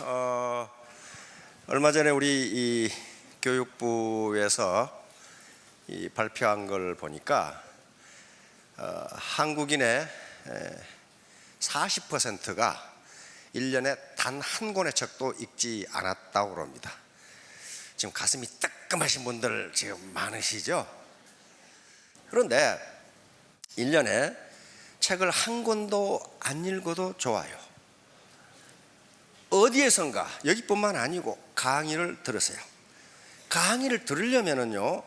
어, 얼마 전에 우리 이 교육부에서 이 발표한 걸 보니까 어, 한국인의 40%가 1년에 단 한 권의 책도 읽지 않았다고 그럽니다. 지금 가슴이 뜨끔하신 분들 지금 많으시죠? 그런데 1년에 책을 한 권도 안 읽어도 좋아요. 어디에선가 여기뿐만 아니고 강의를 들으세요. 강의를 들으려면은요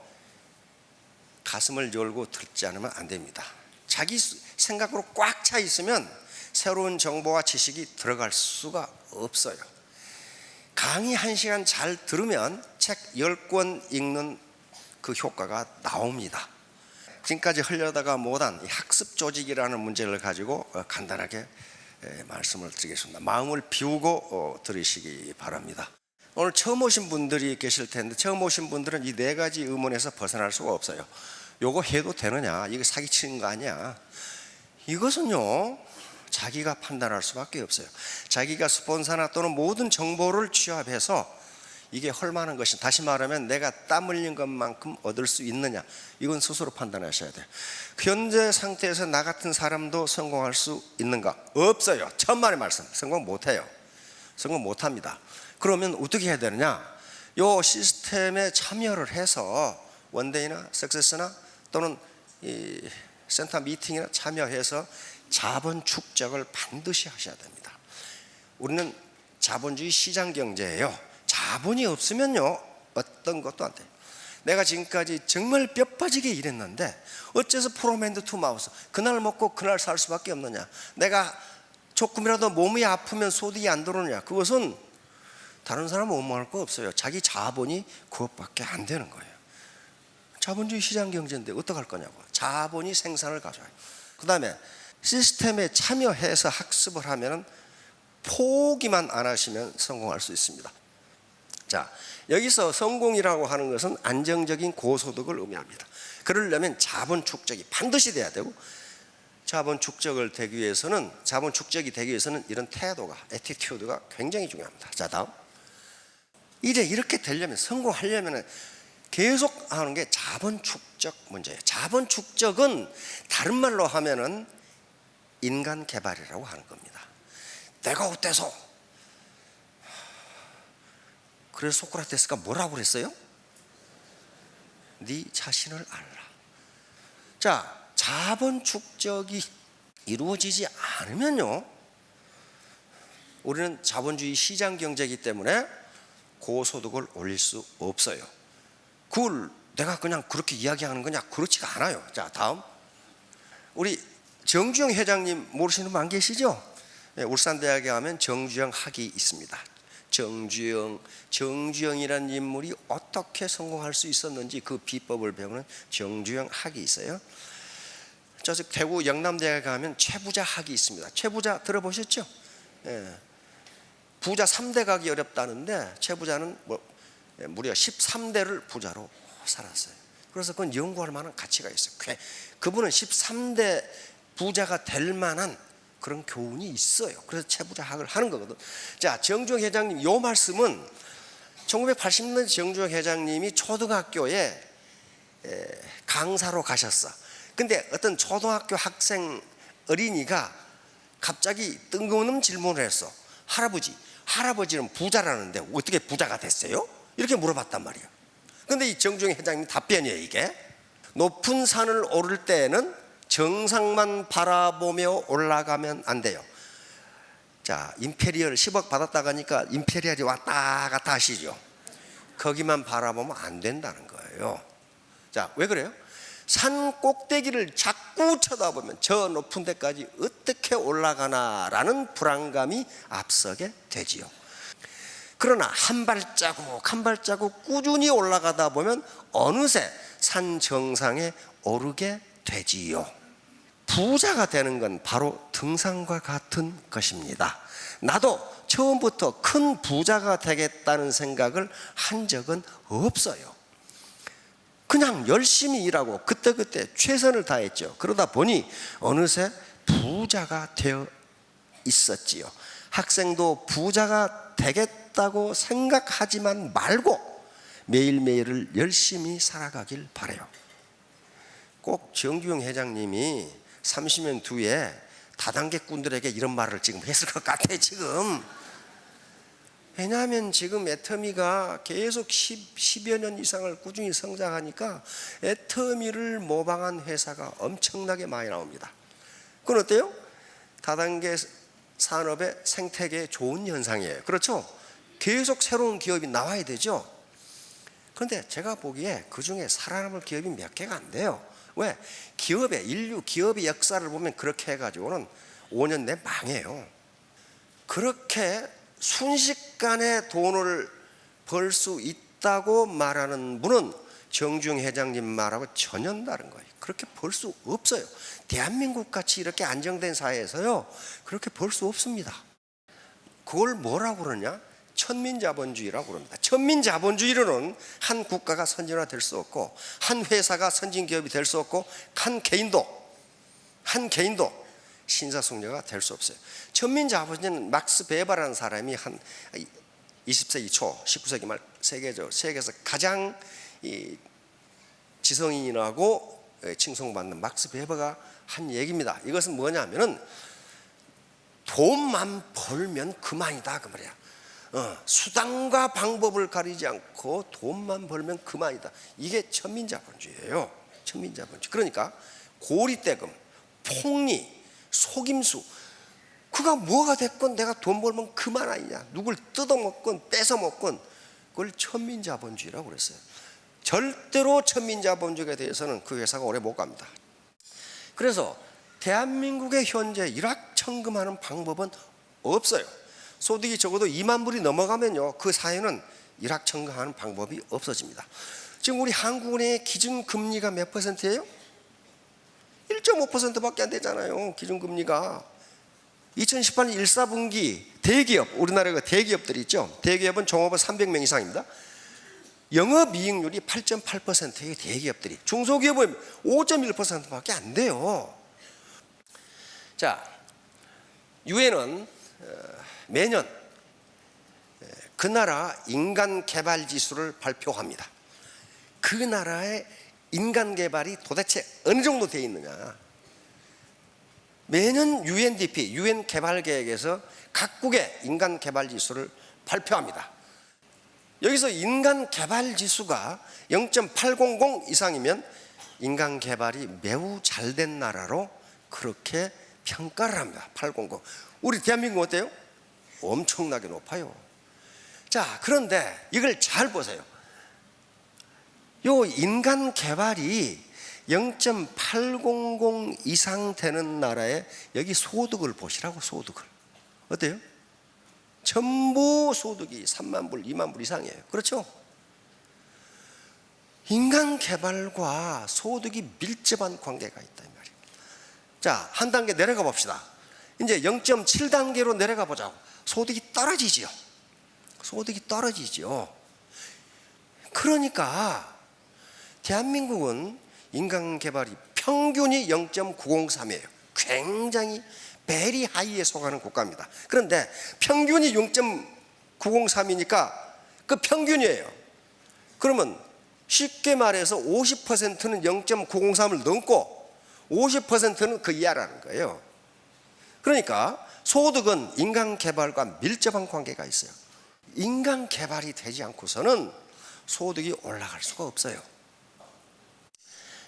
가슴을 열고 듣지 않으면 안 됩니다. 자기 생각으로 꽉 차 있으면 새로운 정보와 지식이 들어갈 수가 없어요. 강의 한 시간 잘 들으면 책 10권 읽는 그 효과가 나옵니다. 지금까지 흘려다가 못한 이 학습 조직이라는 문제를 가지고 어, 간단하게 에, 말씀을 드리겠습니다. 마음을 비우고 어, 들으시기 바랍니다. 오늘 처음 오신 분들이 계실 텐데 처음 오신 분들은 이 네 가지 의문에서 벗어날 수가 없어요. 요거 해도 되느냐? 이거 사기치는 거 아니야? 이것은요 자기가 판단할 수밖에 없어요. 자기가 스폰서나 또는 모든 정보를 취합해서 이게 헐만한 것이 다시 말하면 내가 땀 흘린 것만큼 얻을 수 있느냐 이건 스스로 판단하셔야 돼요. 현재 상태에서 나 같은 사람도 성공할 수 있는가? 없어요. 천만의 말씀. 성공 못해요. 성공 못합니다. 그러면 어떻게 해야 되느냐? 요 시스템에 참여를 해서 원데이나 석세스나 또는 이 센터 미팅이나 참여해서 자본 축적을 반드시 하셔야 됩니다. 우리는 자본주의 시장 경제예요. 자본이 없으면요 어떤 것도 안 돼요. 내가 지금까지 정말 뼈 빠지게 일했는데 어째서 프로맨드 투 마우스 그날 먹고 그날 살 수밖에 없느냐? 내가 조금이라도 몸이 아프면 소득이 안 들어오느냐? 그것은 다른 사람은 원망할 거 없어요. 자기 자본이 그것밖에 안 되는 거예요. 자본주의 시장 경제인데 어떡할 거냐고. 자본이 생산을 가져와요. 그 다음에 시스템에 참여해서 학습을 하면 포기만 안 하시면 성공할 수 있습니다. 자, 여기서 성공이라고 하는 것은 안정적인 고소득을 의미합니다. 그러려면 자본 축적이 반드시 돼야 되고 자본 축적을 되기 위해서는 자본 축적이 되기 위해서는 이런 태도가 에티튜드가 굉장히 중요합니다. 자, 다음. 이제 이렇게 되려면 성공하려면 계속 하는 게 자본 축적 문제예요. 자본 축적은 다른 말로 하면은 인간 개발이라고 하는 겁니다. 내가 어때서? 그래서 소크라테스가 뭐라고 그랬어요? 네 자신을 알라. 자, 자본 축적이 이루어지지 않으면요. 우리는 자본주의 시장 경제이기 때문에 고소득을 올릴 수 없어요. 그걸 내가 그냥 그렇게 이야기하는 거냐? 그렇지가 않아요. 자, 다음. 우리 정주영 회장님 모르시는 분 안 계시죠? 네, 울산대학에 가면 정주영 학이 있습니다. 정주영, 정주영이라는 인물이 어떻게 성공할 수 있었는지 그 비법을 배우는 정주영 학이 있어요. 저쪽 대구 영남대학에 가면 최부자 학이 있습니다. 최부자 들어보셨죠? 예. 부자 3대 가기 어렵다는데 최부자는 뭐 예, 무려 13대를 부자로 살았어요. 그래서 그건 연구할 만한 가치가 있어요. 꽤- 그분은 13대 부자가 될 만한 그런 교훈이 있어요. 그래서 최부자학을 하는 거거든. 자, 정주영 회장님 요 말씀은 1980년 정주영 회장님이 초등학교에 에, 강사로 가셨어. 근데 어떤 초등학교 학생 어린이가 갑자기 뜬금없는 질문을 했어. 할아버지, 할아버지는 부자라는데 어떻게 부자가 됐어요? 이렇게 물어봤단 말이야. 근데 이 정주영 회장님 답변이에요, 이게. 높은 산을 오를 때에는 정상만 바라보며 올라가면 안 돼요. 자, 임페리얼 10억 받았다 가니까 임페리얼이 왔다 갔다 하시죠. 거기만 바라보면 안 된다는 거예요. 자, 왜 그래요? 산 꼭대기를 자꾸 쳐다보면 저 높은 데까지 어떻게 올라가나라는 불안감이 앞서게 되지요. 그러나 한 발자국 한 발자국 꾸준히 올라가다 보면 어느새 산 정상에 오르게 되지요. 부자가 되는 건 바로 등산과 같은 것입니다. 나도 처음부터 큰 부자가 되겠다는 생각을 한 적은 없어요. 그냥 열심히 일하고 그때그때 최선을 다했죠. 그러다 보니 어느새 부자가 되어 있었지요. 학생도 부자가 되겠다고 생각하지만 말고 매일매일을 열심히 살아가길 바래요. 꼭 정규영 회장님이 30년 뒤에 다단계꾼들에게 이런 말을 지금 했을 것 같아 지금. 왜냐하면 지금 애터미가 계속 10, 10 여 년 이상을 꾸준히 성장하니까 애터미를 모방한 회사가 엄청나게 많이 나옵니다. 그건 어때요? 다단계 산업의 생태계에 좋은 현상이에요. 그렇죠? 계속 새로운 기업이 나와야 되죠. 그런데 제가 보기에 그 중에 살아남을 기업이 몇 개가 안 돼요. 왜? 기업의 인류 기업의 역사를 보면 그렇게 해가지고는 5년 내 망해요. 그렇게 순식간에 돈을 벌 수 있다고 말하는 분은 정중 회장님 말하고 전혀 다른 거예요. 그렇게 벌 수 없어요. 대한민국 같이 이렇게 안정된 사회에서요, 그렇게 벌 수 없습니다. 그걸 뭐라고 그러냐? 천민자본주의라고 그럽니다. 천민자본주의로는 한 국가가 선진화될 수 없고, 한 회사가 선진기업이 될 수 없고, 한 개인도, 한 개인도 신사숙녀가 될 수 없어요. 천민자본주의는 막스 베바라는 사람이 한 20세기 초, 19세기 말 세계적 세계에서 가장 이 지성인이라고 칭송받는 막스 베버가 한 얘기입니다. 이것은 뭐냐면은 돈만 벌면 그만이다 그 말이야. 어, 수단과 방법을 가리지 않고 돈만 벌면 그만이다. 이게 천민자본주의예요. 천민자본주의. 그러니까 고리대금, 폭리, 속임수 그가 뭐가 됐건 내가 돈 벌면 그만 아니냐. 누굴 뜯어먹건 뺏어먹건 그걸 천민자본주의라고 그랬어요. 절대로 천민자본주의에 대해서는 그 회사가 오래 못 갑니다. 그래서 대한민국의 현재 일확천금하는 방법은 없어요. 소득이 적어도 2만 불이 넘어가면요, 그 사회는 일확천금하는 방법이 없어집니다. 지금 우리 한국은행의 기준 금리가 몇 퍼센트예요? 1.5%밖에 안 되잖아요. 기준 금리가 2018년 1사분기 대기업 우리나라 그 대기업들이 있죠. 대기업은 종업원 300명 이상입니다. 영업 이익률이 8.8%의 대기업들이 중소기업은 5.1%밖에 안 돼요. 자, 유엔은 어, 매년 그 나라 인간 개발 지수를 발표합니다. 그 나라의 인간 개발이 도대체 어느 정도 되어 있느냐. 매년 UNDP, UN 개발 계획에서 각국의 인간 개발 지수를 발표합니다. 여기서 인간 개발 지수가 0.800 이상이면 인간 개발이 매우 잘 된 나라로 그렇게 평가를 합니다. 800. 우리 대한민국 어때요? 엄청나게 높아요. 자, 그런데 이걸 잘 보세요. 요 인간 개발이 0.800 이상 되는 나라에 여기 소득을 보시라고 소득을. 어때요? 전부 소득이 3만 불, 2만 불 이상이에요. 그렇죠? 인간 개발과 소득이 밀접한 관계가 있다 이 말이에요. 자, 한 단계 내려가 봅시다. 이제 0.7단계로 내려가 보자고. 소득이 떨어지지요. 소득이 떨어지지요. 그러니까 대한민국은 인간 개발이 평균이 0.903이에요. 굉장히 베리 하이에 속하는 국가입니다. 그런데 평균이 0.903이니까 그 평균이에요. 그러면 쉽게 말해서 50%는 0.903을 넘고 50%는 그 이하라는 거예요. 그러니까 소득은 인간 개발과 밀접한 관계가 있어요. 인간 개발이 되지 않고서는 소득이 올라갈 수가 없어요.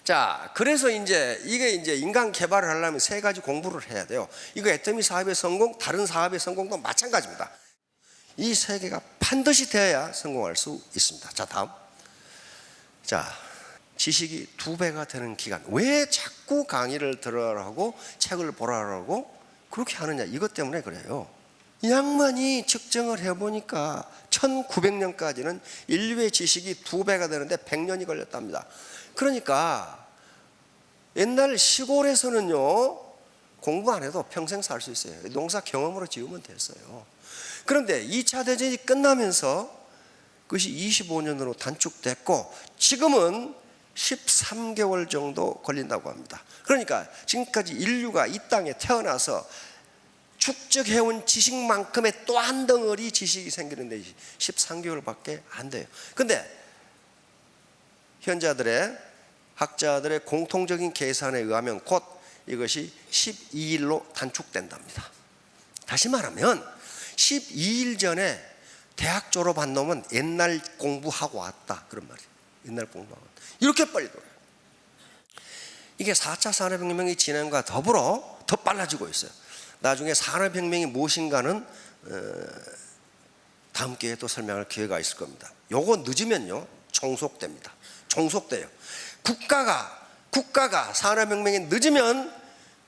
자, 그래서 이제 이게 이제 인간 개발을 하려면 세 가지 공부를 해야 돼요. 이거 애터미 사업의 성공, 다른 사업의 성공도 마찬가지입니다. 이 세 개가 반드시 되어야 성공할 수 있습니다. 자, 다음. 자, 지식이 두 배가 되는 기간. 왜 자꾸 강의를 들으라고 책을 보라고 그렇게 하느냐. 이것 때문에 그래요. 이 양반이 측정을 해보니까 1900년까지는 인류의 지식이 두 배가 되는데 100년이 걸렸답니다. 그러니까 옛날 시골에서는요 공부 안 해도 평생 살 수 있어요. 농사 경험으로 지으면 됐어요. 그런데 2차 대전이 끝나면서 그것이 25년으로 단축됐고 지금은 13개월 정도 걸린다고 합니다. 그러니까 지금까지 인류가 이 땅에 태어나서 축적해온 지식만큼의 또 한 덩어리 지식이 생기는데 13개월밖에 안 돼요. 근데 현자들의 학자들의 공통적인 계산에 의하면 곧 이것이 12일로 단축된답니다. 다시 말하면 12일 전에 대학 졸업한 놈은 옛날 공부하고 왔다 그런 말이에요. 옛날 공부하고. 이렇게 빨리 돌아요. 이게 4차 산업혁명이 진행과 더불어 더 빨라지고 있어요. 나중에 산업혁명이 무엇인가는 어, 다음 기회에 또 설명할 기회가 있을 겁니다. 요거 늦으면요 종속됩니다. 종속돼요. 국가가 국가가 산업혁명이 늦으면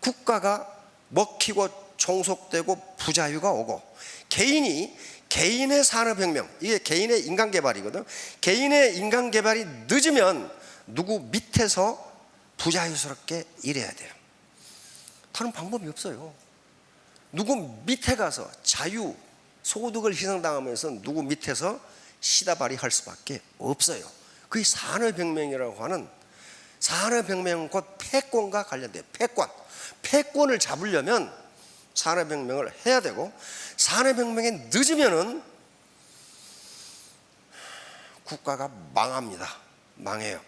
국가가 먹히고 종속되고 부자유가 오고 개인이 개인의 산업혁명 이게 개인의 인간개발이거든. 개인의 인간개발이 늦으면 누구 밑에서 부자유스럽게 일해야 돼요. 다른 방법이 없어요. 누구 밑에 가서 자유 소득을 희생당하면서 누구 밑에서 시다발이 할 수밖에 없어요. 그게 산업혁명이라고 하는 산업혁명은 곧 패권과 관련돼요. 패권. 패권을 잡으려면 산업혁명을 해야 되고 산업혁명에 늦으면은 국가가 망합니다. 망해요.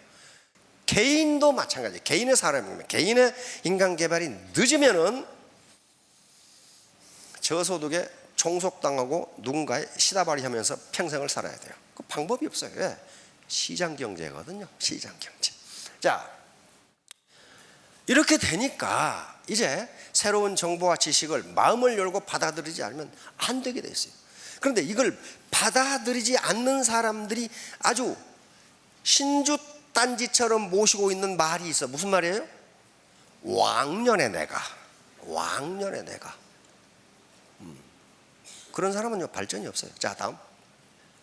개인도 마찬가지. 개인의 산업혁명, 개인의 인간 개발이 늦으면은 저소득에 종속당하고 누군가의 시다발이 하면서 평생을 살아야 돼요. 그 방법이 없어요. 왜? 시장 경제거든요. 시장 경제. 자, 이렇게 되니까 이제 새로운 정보와 지식을 마음을 열고 받아들이지 않으면 안 되게 돼 있어요. 그런데 이걸 받아들이지 않는 사람들이 아주 신주 딴지처럼 모시고 있는 말이 있어. 무슨 말이에요? 왕년의 내가. 왕년의 내가. 음. 그런 사람은요, 발전이 없어요. 자, 다음.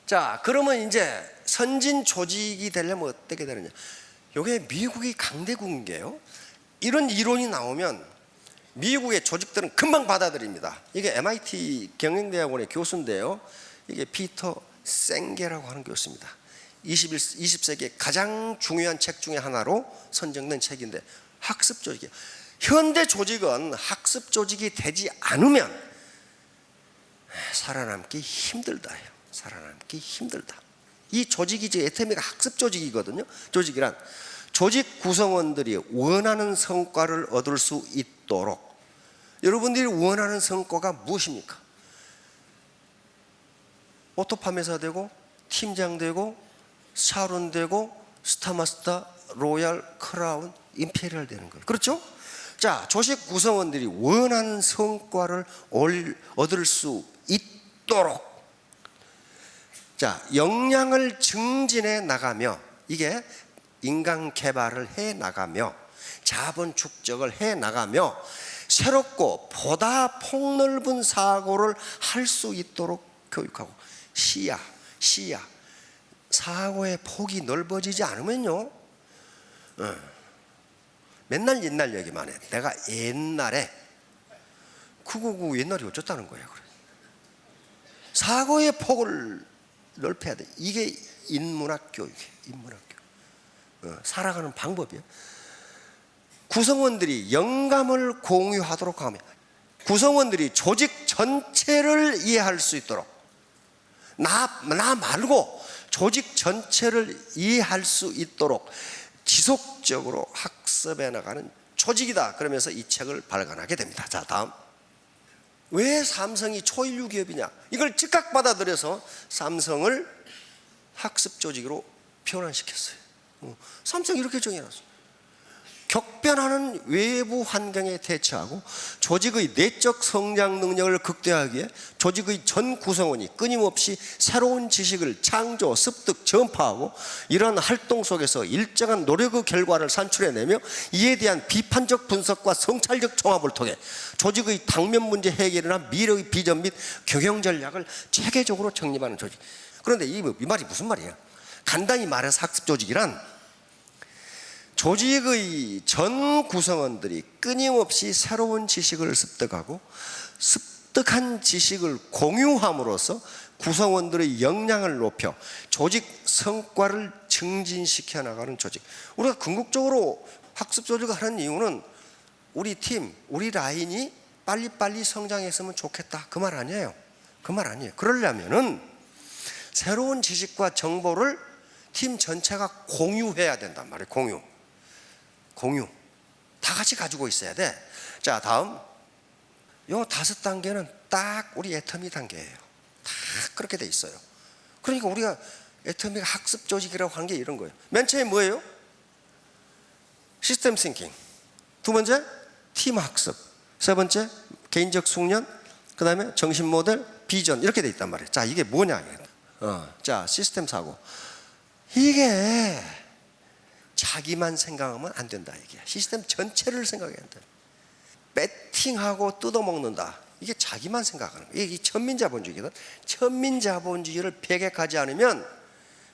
자, 그러면 이제 선진 조직이 되려면 어떻게 되느냐. 요게 미국이 강대국인 게요. 이런 이론이 나오면 미국의 조직들은 금방 받아들입니다. 이게 MIT 경영대학원의 교수인데요. 이게 피터 생게라고 하는 교수입니다. 21, 20세기의 가장 중요한 책 중에 하나로 선정된 책인데 학습 조직이에요. 현대 조직은 학습 조직이 되지 않으면 살아남기 힘들다예요. 살아남기 힘들다. 이 조직이 이제 에테미가 학습 조직이거든요. 조직이란 조직 구성원들이 원하는 성과를 얻을 수 있 도록 여러분들이 원하는 성과가 무엇입니까? 오토팜에서 되고 팀장 되고 샤론 되고 스타마스터 로얄 크라운 임페리얼 되는 거예요. 그렇죠? 자, 조직 구성원들이 원하는 성과를 올- 얻을 수 있도록 자, 역량을 증진해 나가며 이게 인간 개발을 해 나가며 자본 축적을 해 나가며 새롭고 보다 폭넓은 사고를 할 수 있도록 교육하고 시야, 시야, 사고의 폭이 넓어지지 않으면요, 어, 맨날 옛날 얘기만 해. 내가 옛날에 그거고 옛날이 어쩌다는 거야. 그래. 사고의 폭을 넓혀야 돼. 이게 인문학 교육이에요. 인문학 교육. 어, 살아가는 방법이에요. 구성원들이 영감을 공유하도록 하며 구성원들이 조직 전체를 이해할 수 있도록 나, 나 말고 조직 전체를 이해할 수 있도록 지속적으로 학습해 나가는 조직이다. 그러면서 이 책을 발간하게 됩니다. 자, 다음. 왜 삼성이 초인류 기업이냐? 이걸 즉각 받아들여서 삼성을 학습 조직으로 변환시켰어요. 어, 삼성 이렇게 정해놨어요. 격변하는 외부 환경에 대처하고 조직의 내적 성장 능력을 극대화하기 위해 조직의 전 구성원이 끊임없이 새로운 지식을 창조, 습득, 전파하고 이러한 활동 속에서 일정한 노력의 결과를 산출해내며 이에 대한 비판적 분석과 성찰적 종합을 통해 조직의 당면 문제 해결이나 미래의 비전 및 경영 전략을 체계적으로 정립하는 조직. 그런데 이, 이 말이 무슨 말이에요? 간단히 말해서 학습 조직이란 조직의 전 구성원들이 끊임없이 새로운 지식을 습득하고 습득한 지식을 공유함으로써 구성원들의 역량을 높여 조직 성과를 증진시켜 나가는 조직. 우리가 궁극적으로 학습 조직을 하는 이유는 우리 팀, 우리 라인이 빨리빨리 성장했으면 좋겠다. 그 말 아니에요. 그 말 아니에요. 그러려면은 새로운 지식과 정보를 팀 전체가 공유해야 된단 말이에요. 공유. 공유. 다 같이 가지고 있어야 돼. 자, 다음. 요 다섯 단계는 딱 우리 애터미 단계예요. 다 그렇게 돼 있어요. 그러니까 우리가 애터미가 학습 조직이라고 하는 게 이런 거예요. 맨 처음에 뭐예요? 시스템 싱킹. 두 번째, 팀 학습. 세 번째, 개인적 숙련. 그 다음에 정신 모델, 비전. 이렇게 돼 있단 말이에요. 자, 이게 뭐냐. 어, 자, 시스템 사고. 이게 자기만 생각하면 안 된다. 이게 시스템 전체를 생각해야 된다. 배팅하고 뜯어먹는다. 이게 자기만 생각하는 거예요. 이게 천민자본주의거든. 천민자본주의를 배격하지 않으면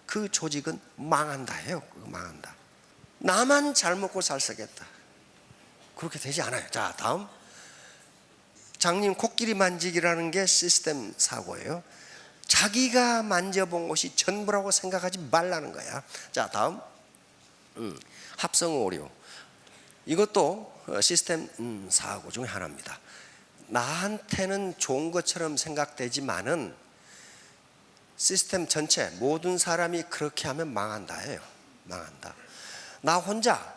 그 조직은 망한다 해요. 망한다. 나만 잘 먹고 잘 살겠다. 그렇게 되지 않아요. 자, 다음. 장님 코끼리 만지기라는 게 시스템 사고예요. 자기가 만져본 것이 전부라고 생각하지 말라는 거야. 자, 다음. 음, 합성 오류. 이것도 어, 시스템 음, 사고 중에 하나입니다. 나한테는 좋은 것처럼 생각되지만은 시스템 전체 모든 사람이 그렇게 하면 망한다예요. 망한다. 나 혼자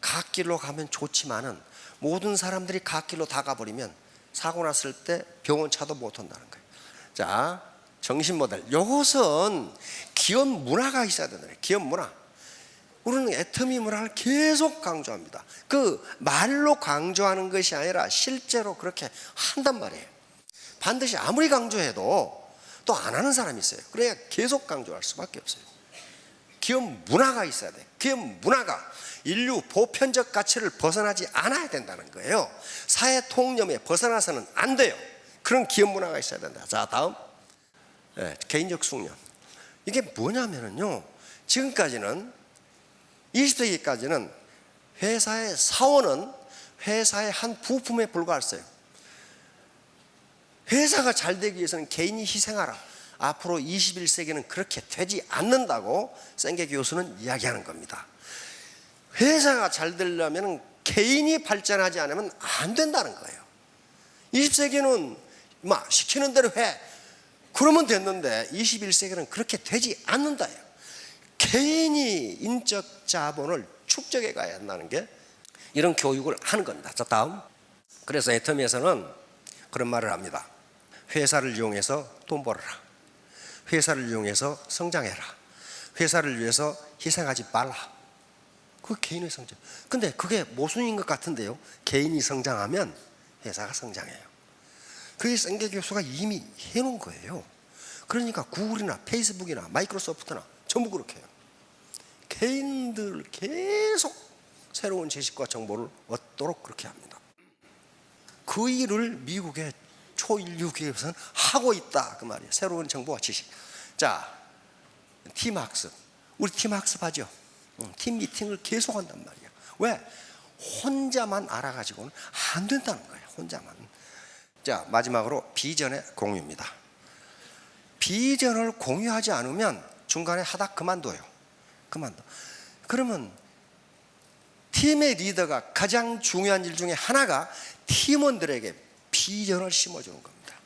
갓길로 가면 좋지만은 모든 사람들이 갓길로 다 가버리면 사고 났을 때 병원 차도 못 온다는 거예요. 자, 정신 모델. 이것은 기업 문화가 있어야 된다. 기업 문화. 우리는 애터미 문화를 계속 강조합니다. 그 말로 강조하는 것이 아니라 실제로 그렇게 한단 말이에요. 반드시 아무리 강조해도 또 안 하는 사람이 있어요. 그래야 계속 강조할 수밖에 없어요. 기업 문화가 있어야 돼. 기업 문화가 인류 보편적 가치를 벗어나지 않아야 된다는 거예요. 사회 통념에 벗어나서는 안 돼요. 그런 기업 문화가 있어야 된다. 자, 다음. 네, 개인적 숙련. 이게 뭐냐면은요. 지금까지는 20세기까지는 회사의 사원은 회사의 한 부품에 불과했어요. 회사가 잘 되기 위해서는 개인이 희생하라. 앞으로 21세기는 그렇게 되지 않는다고 생계 교수는 이야기하는 겁니다. 회사가 잘 되려면 개인이 발전하지 않으면 안 된다는 거예요. 20세기는 막 시키는 대로 해. 그러면 됐는데 21세기는 그렇게 되지 않는다요. 개인이 인적 자본을 축적해 가야 한다는 게 이런 교육을 하는 겁니다. 자, 다음. 그래서 애터미에서는 그런 말을 합니다. 회사를 이용해서 돈 벌어라. 회사를 이용해서 성장해라. 회사를 위해서 희생하지 말라. 그 개인의 성장. 근데 그게 모순인 것 같은데요. 개인이 성장하면 회사가 성장해요. 그게 생계 교수가 이미 해놓은 거예요. 그러니까 구글이나 페이스북이나 마이크로소프트나 전부 그렇게 해요. 개인들 계속 새로운 지식과 정보를 얻도록 그렇게 합니다. 그 일을 미국의 초인류 기업에서는 하고 있다 그 말이에요. 새로운 정보와 지식. 자, 팀 학습. 우리 팀 학습하죠. 응, 팀 미팅을 계속한단 말이에요. 왜? 혼자만 알아가지고는 안 된다는 거예요. 혼자만. 자, 마지막으로 비전의 공유입니다. 비전을 공유하지 않으면 중간에 하다 그만둬요. 그만둬. 그러면 팀의 리더가 가장 중요한 일 중에 하나가 팀원들에게 비전을 심어주는 겁니다.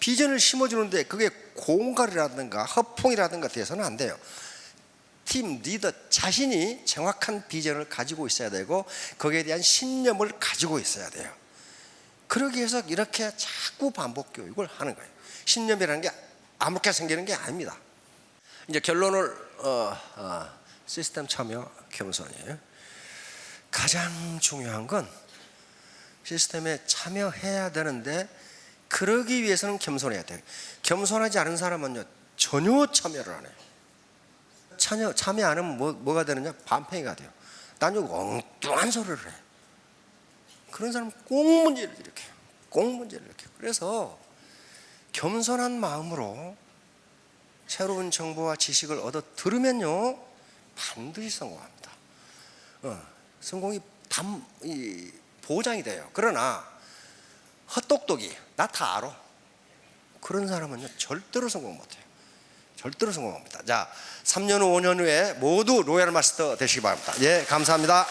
비전을 심어주는데 그게 공갈이라든가 허풍이라든가 돼서는 안 돼요. 팀 리더 자신이 정확한 비전을 가지고 있어야 되고 거기에 대한 신념을 가지고 있어야 돼요. 그러기 위해서 이렇게 자꾸 반복 교육을 하는 거예요. 신념이라는 게 아무렇게 생기는 게 아닙니다. 이제 결론을 어, 어, 시스템 참여 겸손이에요. 가장 중요한 건 시스템에 참여해야 되는데 그러기 위해서는 겸손해야 돼요. 겸손하지 않은 사람은요 전혀 참여를 안 해요. 참여 참여 안 하면 뭐, 뭐가 되느냐 반팽이가 돼요. 난 여기 엉뚱한 소리를 해. 그런 사람은 꼭 문제를 일으켜요. 꼭 문제를 일으켜요. 그래서 겸손한 마음으로 새로운 정보와 지식을 얻어 들으면요 반드시 성공합니다. 어, 성공이 담, 이, 보장이 돼요. 그러나 헛똑똑이 나 다 알아. 그런 사람은요 절대로 성공 못해요. 절대로 성공합니다. 자, 3년 후, 5년 후에 모두 로얄 마스터 되시기 바랍니다. 예, 감사합니다.